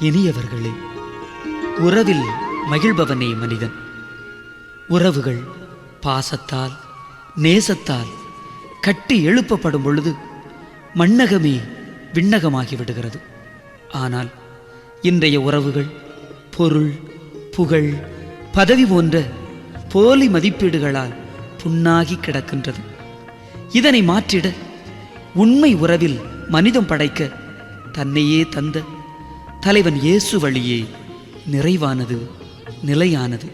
இனியவர்களே உறவில் மகிழ்பவனே மனிதன். உறவுகள் பாசத்தால் நேசத்தால் கட்டி எழுப்பப்படும் பொழுது மண்ணகமே விண்ணகமாகிவிடுகிறது. ஆனால் இன்றைய உறவுகள் பொருள் புகழ் பதவி போன்ற போலி மதிப்பீடுகளால் புண்ணாகி கிடக்கின்றது. இதனை மாற்றிட உண்மை உறவில் மனிதம் படைக்க தன்னையே தந்த தலைவன் இயேசு வழியே நிறைவானது நிலையானது.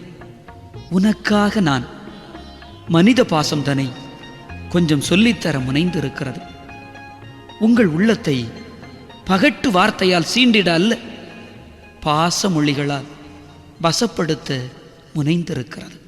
உனக்காக நான் மனித பாசம் தனை கொஞ்சம் சொல்லித்தர முனைந்திருக்கிறது. உங்கள் உள்ளத்தை பகட்டு வார்த்தையால் சீண்டிட அல்ல பாச மொழிகளால் வசப்படுத்த முனைந்திருக்கிறது.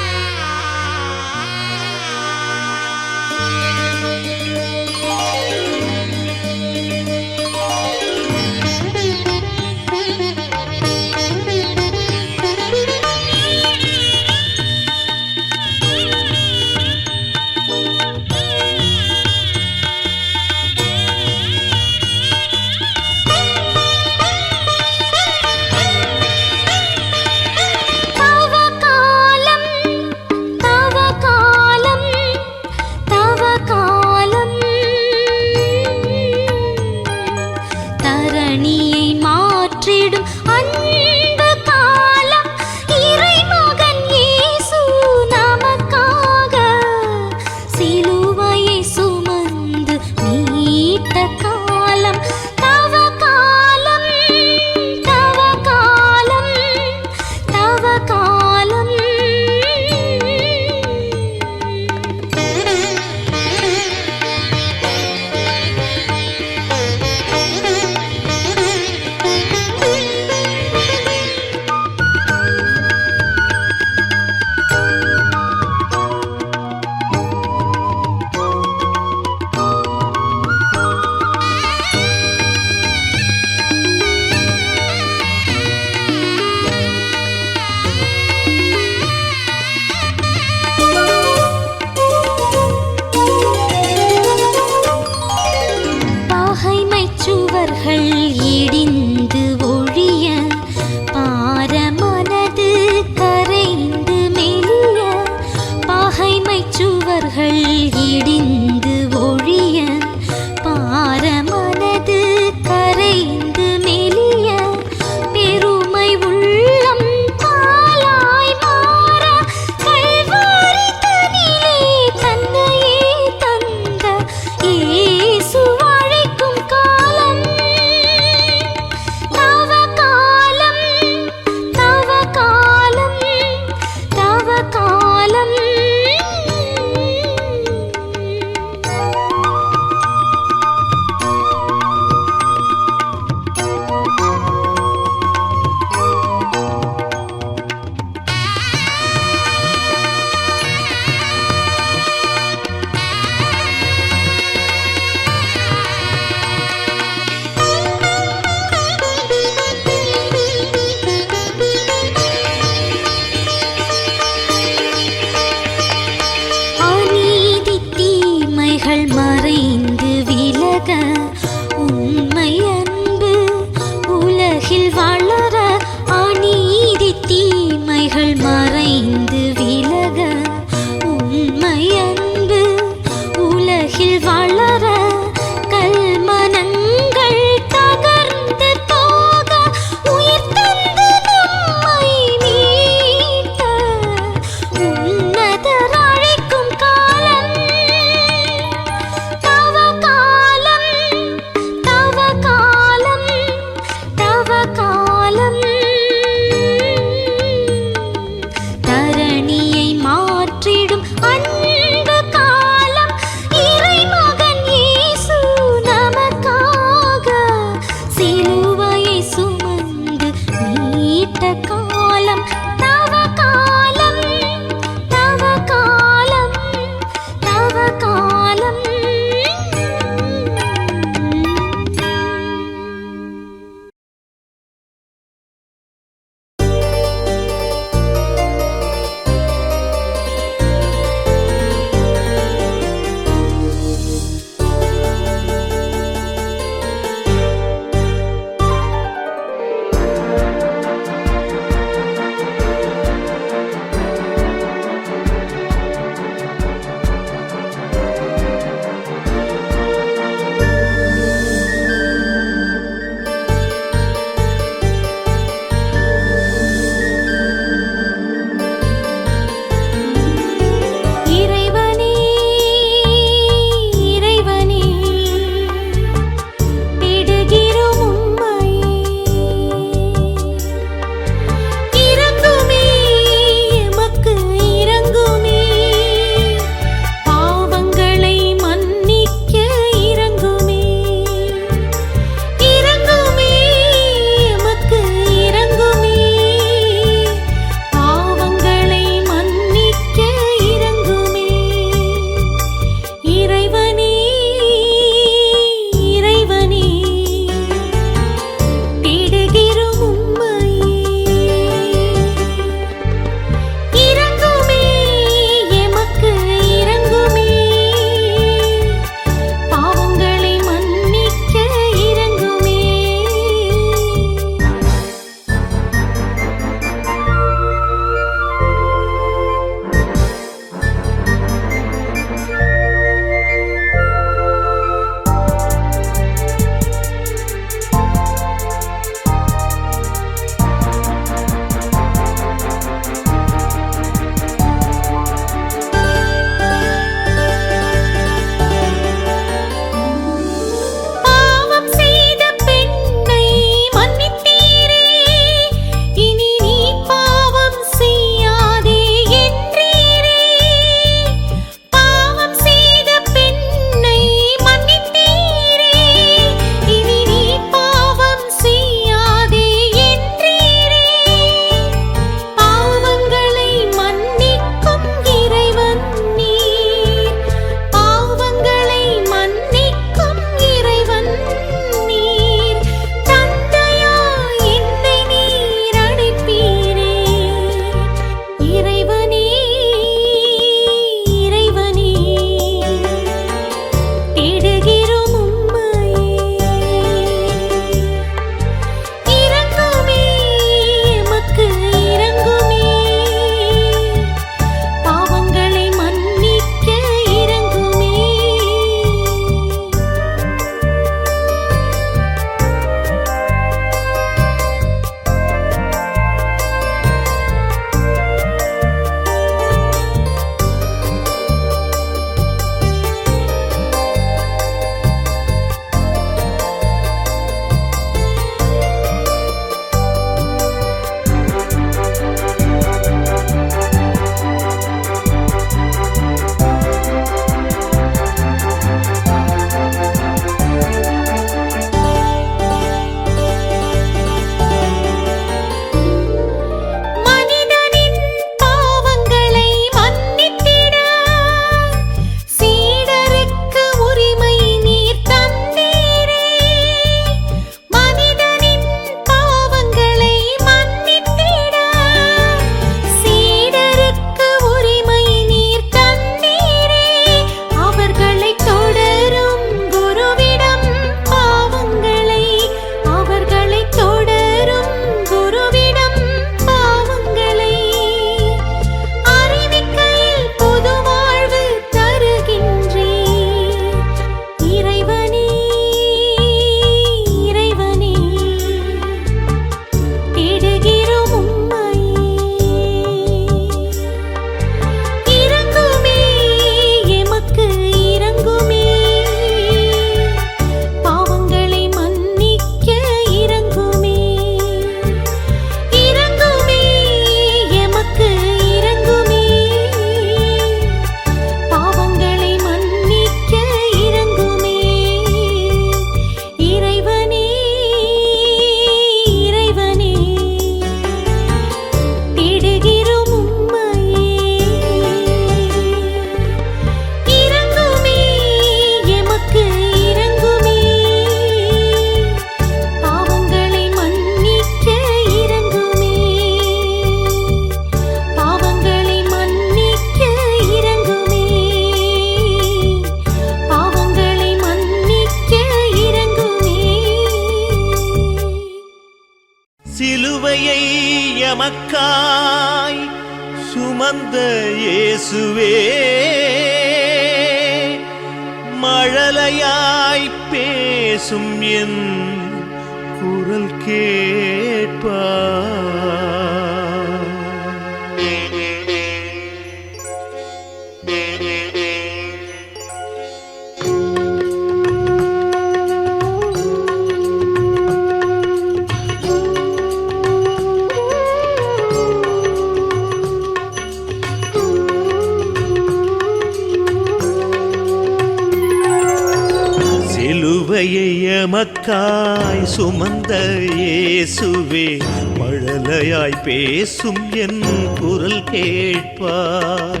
சுமந்த இயேசுவே மழலையாய் பேசும் என் குரல் கேட்பாய்.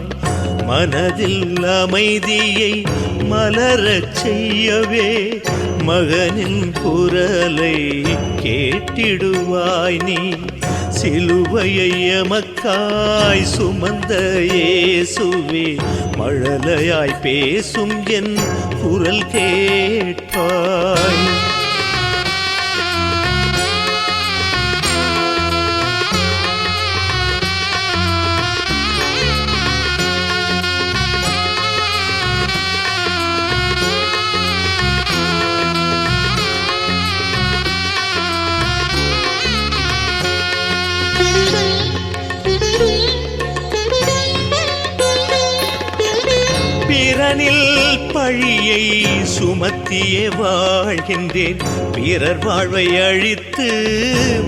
மனதில் அமைதியை மலரச் செய்யவே மகனின் குரலை கேட்டிடுவாய் நீ. சிலுவையை எமக்காய் சுமந்த இயேசுவே மழலையாய் பேசும் என் குரல் கேட்பாய். பிறனில் பழியை சுமத்தியே வாழ்கின்றேன். பிறர் வாழ்வை அழித்து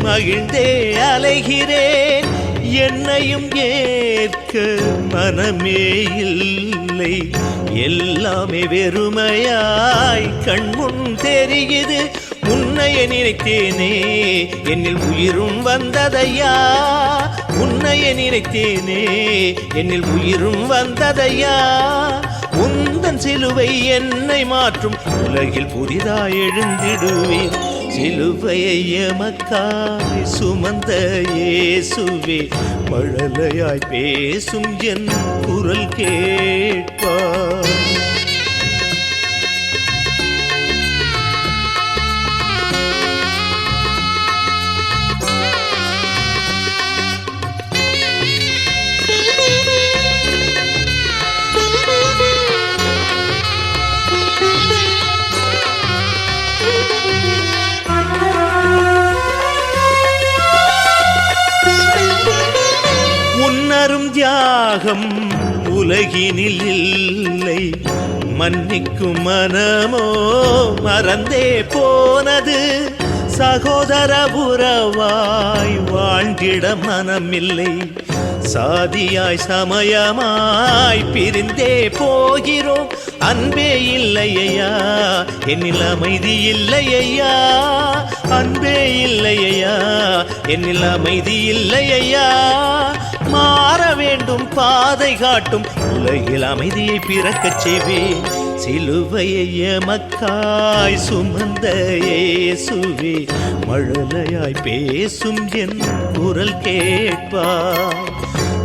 மகிழ்ந்தே அலைகிறேன். என்னையும் ஏற்க மனமே இல்லை. எல்லாமே வெறுமையாய் கண்முன் தெரியுது. உன்னைய நினைத்தேனே என்னில் உயிரும் வந்ததையா? உன்னைய நினைத்தேனே என்னில் உயிரும் வந்ததையா? உந்தன் சிலுவை என்னை மாற்றும். உலகில் புதிதாய் எழுந்திடுவேன். சிலுவையை எமக்காய் சுமந்த இயேசுவே. மழலையாய் பேசும் என் குரல் கேட்பாய் உலகினில் இல்லை. மன்னிக்கும் மனமோ மறந்தே போனது. சகோதர உறவாய் வாழ்ந்திட மனமில்லை. சாதியாய் சமயமாய் பிரிந்தே போகிறோம். அன்பே இல்லையா என்னில் அமைதி இல்லையா அன்பே இல்லையா என்னில் அமைதி இல்லையா மாற வேண்டும் பாதை காட்டும். உலகில் அமைதியை பிறக்கச் செய்வேன் சிலுவையை எமக்காய் சுமந்த இயேசுவே. மழலையாய் பேசும் என் குரல் கேட்பாய்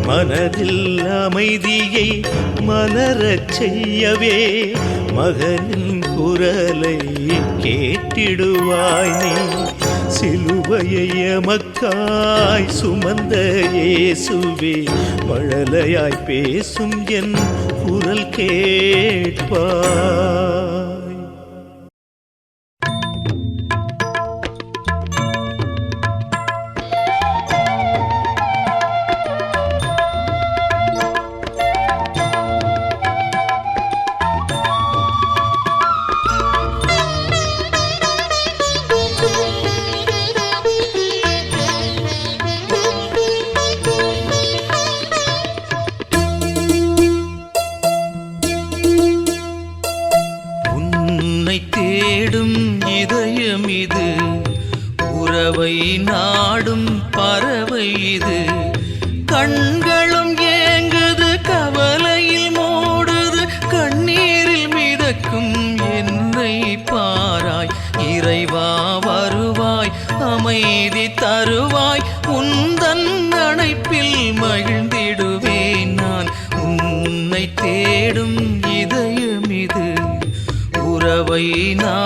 மனதில் அமைதியை மலரச் செய்யவே. மகனின் குரலை கேட்டிடுவாய் நீ. சிலுவையை எமக்காய் சுமந்த இயேசுவே மழலையாய் பேசும் என் குரல் கேட்பார். உறவை நாடும் பறவை இது. கண்களும் ஏங்குது கவலையில் மூடுது கண்ணீரில் மிதக்கும் என்னை பாராய். இறைவா வருவாய் அமைதி தருவாய். உந்தன் அணைப்பில் மகிழ்ந்திடுவேன் நான். உன்னை தேடும் இதயம் இது. உறவை நான்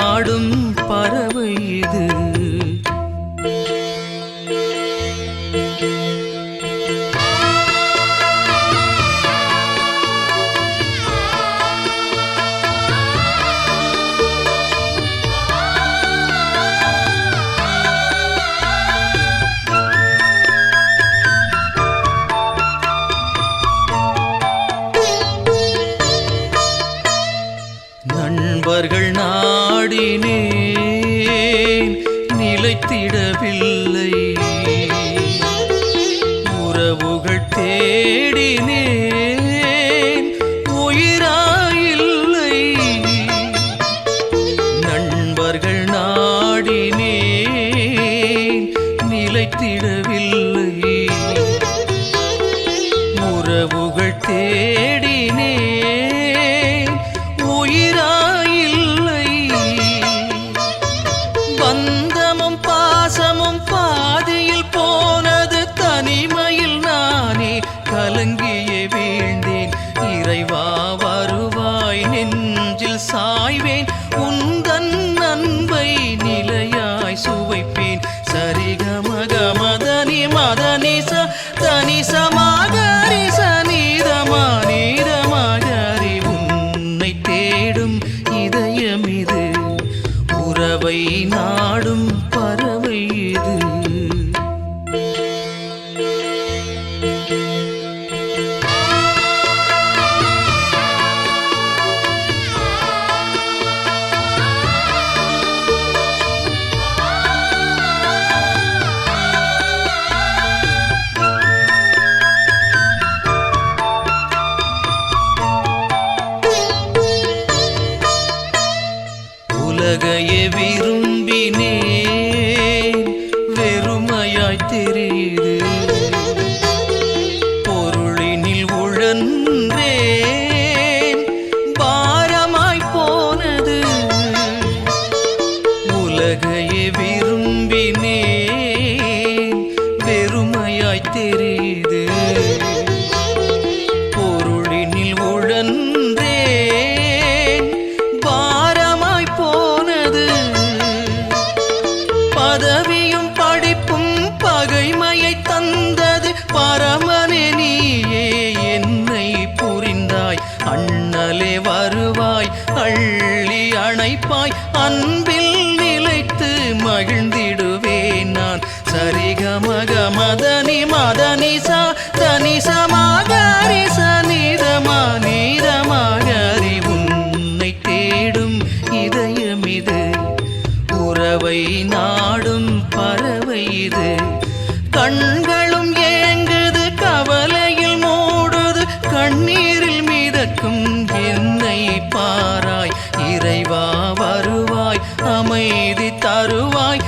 தெரியுது. கனவு இது. கண்களும் ஏங்குது கவலையில் மூடுது. கண்ணீரில் மிதக்கும் என்னை பாராய். இறைவா வருவாய் அமைதி தருவாய்.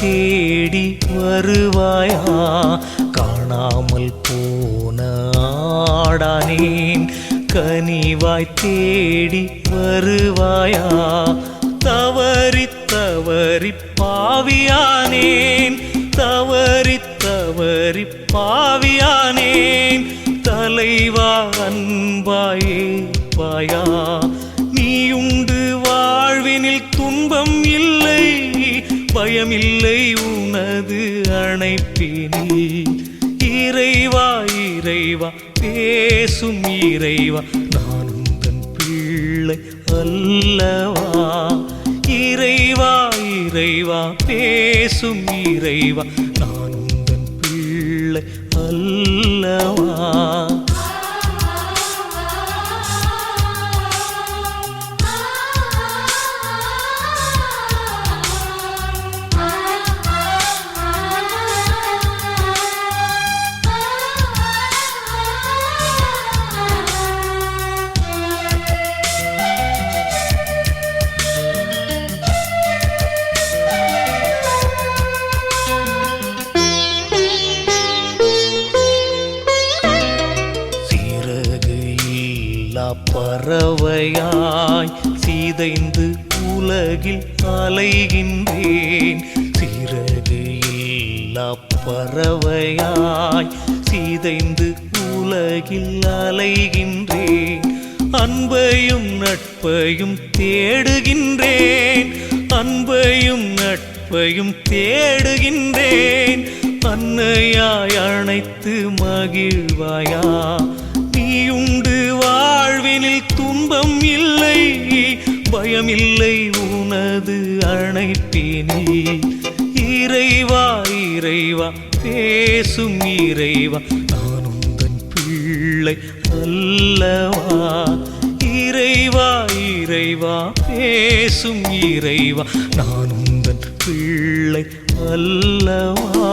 தேடி வருவாயா? காணாமல் போன ஆடானேன். கனிவாய் தேடி வருவாயா? தவறி தவறி பாவியானேன். தவறி தவறி பாவியானேன். தலைவா அன்பாயே பாயா. அணைப்பேனே இறைவா இறைவா பேசும் இறைவா நானும் தன் பிள்ளை அல்லவா? இறைவா இறைவா பேசும் இறைவா நானும் தன் பிள்ளை அல்லவா? தேடுகின்றேன். அன்பையும் நட்பையும் தேடுகின்றேன். அன்னையாய் அணைத்து மகிழ்வாயா? நீயுண்டு வாழ்வினில் துன்பம் இல்லை. பயமில்லை உனது அணைப்பினே. இறைவா இறைவா பேசும் இறைவா நானும் தன் பிள்ளை அல்லவா? இறைவா இறைவா பேசும் இறைவா நான் உந்தன் பிள்ளை அல்லவா?